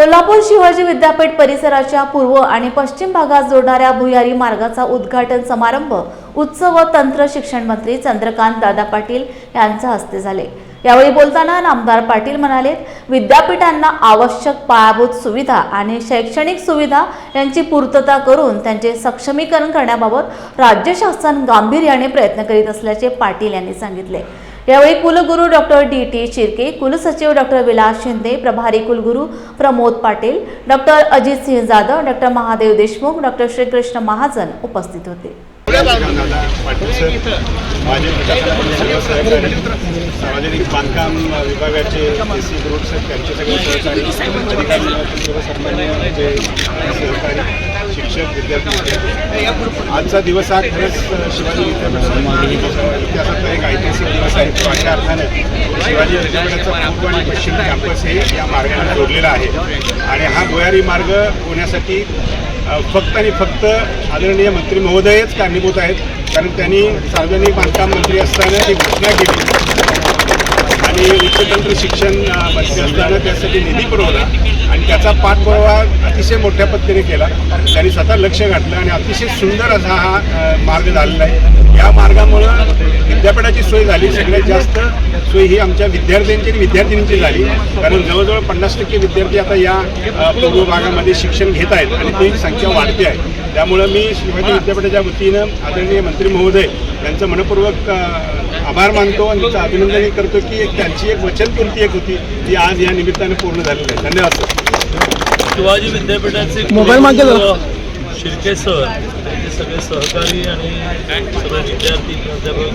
कोल्हापूर शिवाजी विद्यापीठ परिसराच्या पूर्व आणि पश्चिम भागात जोडणाऱ्या भुयारी मार्गाचा उद्घाटन समारंभ उच्च व तंत्र शिक्षण मंत्री चंद्रकांत दादा पाटील यांच्या हस्ते झाले. यावेळी बोलताना नामदार पाटील म्हणाले विद्यापीठांना आवश्यक पायाभूत सुविधा आणि शैक्षणिक सुविधा यांची पूर्तता करून त्यांचे सक्षमीकरण करण्याबाबत राज्य शासन गांभीर्याने प्रयत्न करीत असल्याचे पाटील यांनी सांगितले. यावेळी कुलगुरू डॉक्टर डी टी शिर्के कुलसचिव डॉक्टर विलास शिंदे प्रभारी कुलगुरू Pramod Patil doctor Ajit Singh Jadhav doctor Mahadev Deshmukh doctor Shrikrishna Mahajan उपस्थित होते. सार्वजनिक बांधकाम विभागाचे सी ग्रुप सर त्यांचे सगळे सहकारी अधिकारी सर्व सन्मान्य जे सहकारी शिक्षक विद्यार्थी. आजचा दिवस हा खरंच शिवाजी विद्यापीठ ऐतिहासिक दिवस आहे तो अशा अर्थाने शिवाजी विद्यापीठाचा पूर्व आणि पश्चिम कॅम्पस हे या मार्गाने जोडलेला आहे. आणि हा भुयारी मार्ग होण्यासाठी फक्त आणि फक्त आदरणीय मंत्री महोदयच कारणीभूत आहेत. कारण त्यांनी सार्वजनिक बांधकाम मंत्री असताना ती घोषणा केली. आणि उच्चतंत्र शिक्षण मंत्री असताना त्यासाठी निधी पुरवला आणि त्याचा पाठपुरावा अतिशय मोठ्या पद्धतीने केला. त्यांनी स्वतः लक्ष घातलं आणि अतिशय सुंदर असा हा मार्ग झालेला आहे. या मार्गामुळं विद्यापीठाची सोय झाली. सगळ्यात जास्त सोय ही आमच्या विद्यार्थ्यांची आणि विद्यार्थिनींची झाली. कारण जवळजवळ पन्नास टक्के विद्यार्थी आता या पूर्व भागामध्ये शिक्षण घेत आहेत आणि ती संख्या वाढते आहे. त्यामुळं मी शिवाजी विद्यापीठाच्या वतीनं आदरणीय मंत्री महोदय यांचं मनपूर्वक आभार मानतो आणि त्याचं अभिनंदनही करतो की एक त्यांची एक वचनपूर्ती एक होती ती आज या निमित्ताने पूर्ण झालेली आहे. धन्यवाद सर. शिवाजी विद्यापीठाचे मोबाईल मागे शिर्के सर त्यांचे सगळे सहकारी आणि सगळे विद्यार्थी प्राध्यापक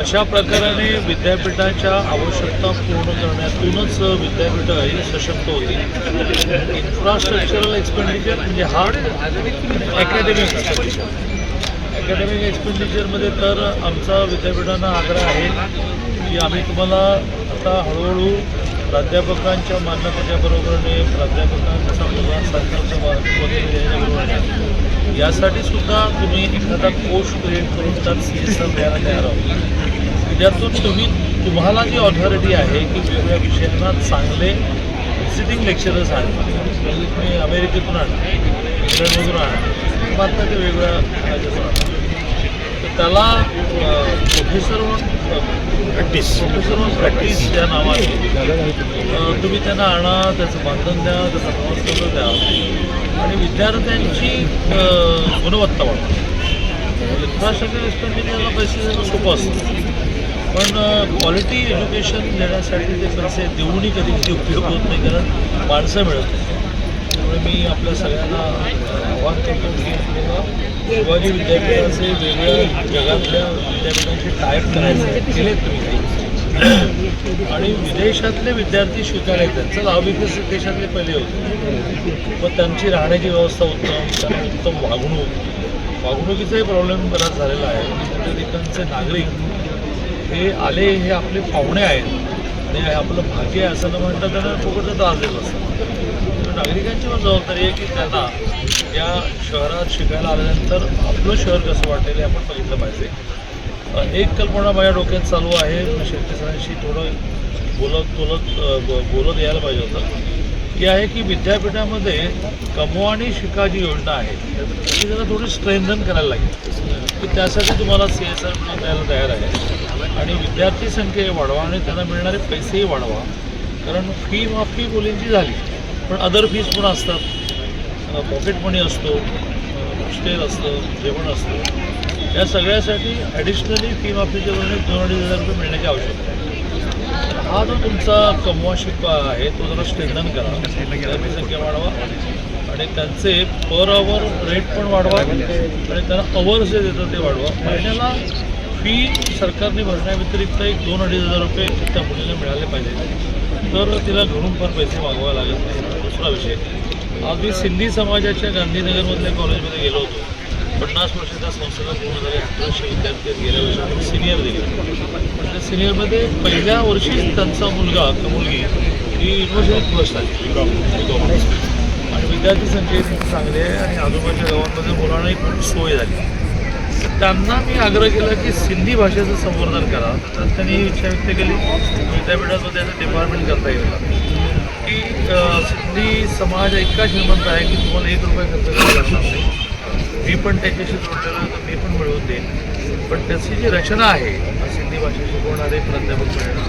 अशा प्रकाराने विद्यापीठाच्या आवश्यकता पूर्ण करण्यातूनच विद्यापीठ ही सशक्त होती. इन्फ्रास्ट्रक्चरल एक्सपेंडिचर म्हणजे हा अकॅडमिक अकॅडमिक एक्सपेंडिचरमध्ये तर आमचा विद्यापीठांना आग्रह आहे की आम्ही तुम्हाला आता हळूहळू प्राध्यापकांच्या मान्यतेच्या प्राध्यापकांचा मुलगा साधनाचं यासाठी सुद्धा तुम्ही एखादा कोर्स क्रिएट करून त्यात सी एस आर द्यायला तयार आहोत. त्यातून तुम्ही तुम्हाला जी ऑथॉरिटी आहे की वेगवेगळ्या विषयांना चांगले सिटिंग लेक्चरर्स आहेत. तुम्ही अमेरिकेतून आणा इंग्लंडमधून आणा मात्र ते वेगवेगळ्या राज्यातून आणा त्याला प्रोफेसर प्रॅक्टिस प्रोफेसर प्रॅक्टिस या नावाने. तुम्ही त्यांना आणा त्याचं बांधून द्या त्याचं प्रवास द्या. आणि विद्यार्थ्यांची गुणवत्ता वाढवा. इन्फ्रास्ट्रक्चर एक्सपेंडिचरला पैसे देणं सोपं असतं. पण क्वालिटी एज्युकेशन देण्यासाठी ते पैसे देऊनही कधी कधी उपयोग होत नाही कारण माणसं मिळत नाही. त्यामुळे मी आपल्या सगळ्यांना आव्हान करतो की आपल्याला शिवाजी विद्यापीठाचे वेगवेगळ्या जगातल्या विद्यापीठांशी टायप करायचे केलेत तुम्ही आणि विदेशातले विद्यार्थी शिकायला येतात चला अविकसित देशातले पहिले होते. मग त्यांची राहण्याची व्यवस्था उत्तम त्यांना उत्तम वागणूक. वागणुकीचाही प्रॉब्लेम बराच झालेला आहे. त्या ठिकाणचे नागरिक हे आले हे आपले पाहुणे आहेत. आणि हे आपलं भाग्य आहे असं न म्हणता त्यांना फुकटचा त्रास देत असतो तर नागरिकांची पण जबाबदारी आहे की त्यांना या शहरात शिकायला आल्यानंतर आपलं शहर कसं वाटेल हे आपण बघितलं पाहिजे. एक कल्पना माझ्या डोक्यात चालू आहे. मी शेट्टी सरांशी थोडं बोलत बोलत बोलत यायला पाहिजे होतं. ती आहे की विद्यापीठामध्ये कमवा आणि शिका जी योजना आहे ती जरा थोडी स्ट्रेंथन करायला लागेल. की त्यासाठी तुम्हाला सी एस आर द्यायला तयार आहे. आणि विद्यार्थी संख्या वाढवा आणि त्यांना मिळणारे पैसेही वाढवा. कारण फी माफी मुलींची झाली पण अदर फीज पण असतात. पॉकेट मनी असतो हॉस्टेल असतं जेवण असतं या सगळ्यासाठी ॲडिशनली फी माफीच्या वरून एक दोन अडीच हजार रुपये मिळण्याची आवश्यकता आहे. हा जो तुमचा कमवा शिकवा आहे तो जरा स्ट्रेंथन करा. संख्या वाढवा. आणि त्यांचे पर आवर रेट पण वाढवा. आणि त्यांना अवर्स जे देतात ते वाढवा. महिन्याला फी सरकारने भरण्याव्यतिरिक्त एक दोन अडीच हजार रुपये त्या मुलीला मिळाले पाहिजे. तर तिला घरून पण पैसे मागवावे लागत नाही. दुसरा विषय. आज मी सिंधी समाजाच्या गांधीनगरमधल्या कॉलेजमध्ये गेलो होतो. पन्नास वर्षाच्या संस्थेला पूर्ण झाले अठराशे विद्यार्थी गेल्या वर्षी सिनियर दिले. त्या सिनियरमध्ये पहिल्या वर्षीच त्यांचा मुलगा किंवा मुलगी ही युनिव्हर्सिटीत फर्स्ट आली आणि विद्यार्थी संख्या चांगले चांगली आहे आणि आजूबाजूच्या गावांमध्ये मुलांना एक सोय झाली. त्यांना मी आग्रह केला की सिंधी भाषेचं संवर्धन करा. तर त्यांनी ही इच्छा व्यक्त केली. विद्यापीठामध्ये त्याचं डिपार्टमेंट करता येईल. की सिंधी समाज इतका श्रीमंत आहे की तुम्हाला एक रुपये खर्च करावा लागणार नाही. मी पण त्याच्याशी जोडलेलो तर मी पण मिळवून देईन. पण त्याची जी रचना आहे सिंधी भाषा शिकवणारे प्राध्यापक मिळणं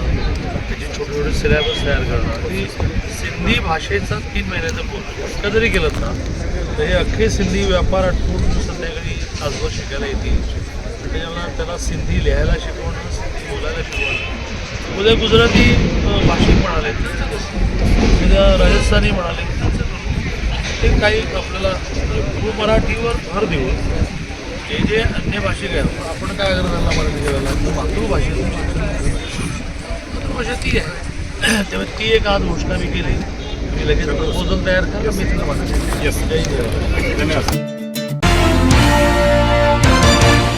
त्याची छोटे छोटे सिलेबस तयार करणं ती सिंधी भाषेचा तीन महिन्याचा कोर्स इतकं जरी केलं ना तर हे अख्खे सिंधी व्यापार आठवून संध्याकाळी तासभर शिकायला येतील. त्याच्यामुळे त्याला सिंधी लिहायला शिकवणं सिंधी बोलायला शिकवणं. उद्या गुजराती भाषिक म्हणाले. उद्या राजस्थानी म्हणाले. ते काही आपल्याला मराठीवर भर देऊन जे जे अन्य भाषिक आहेत पण आपण काय आग्रह धरला मराठी करायला? तर मातृभाषेतून मातृभाषा ती आहे. तेव्हा ती एक आज घोषणा मी केली. मी लगेच प्रपोजल तयार करा मी तुला धन्यवाद.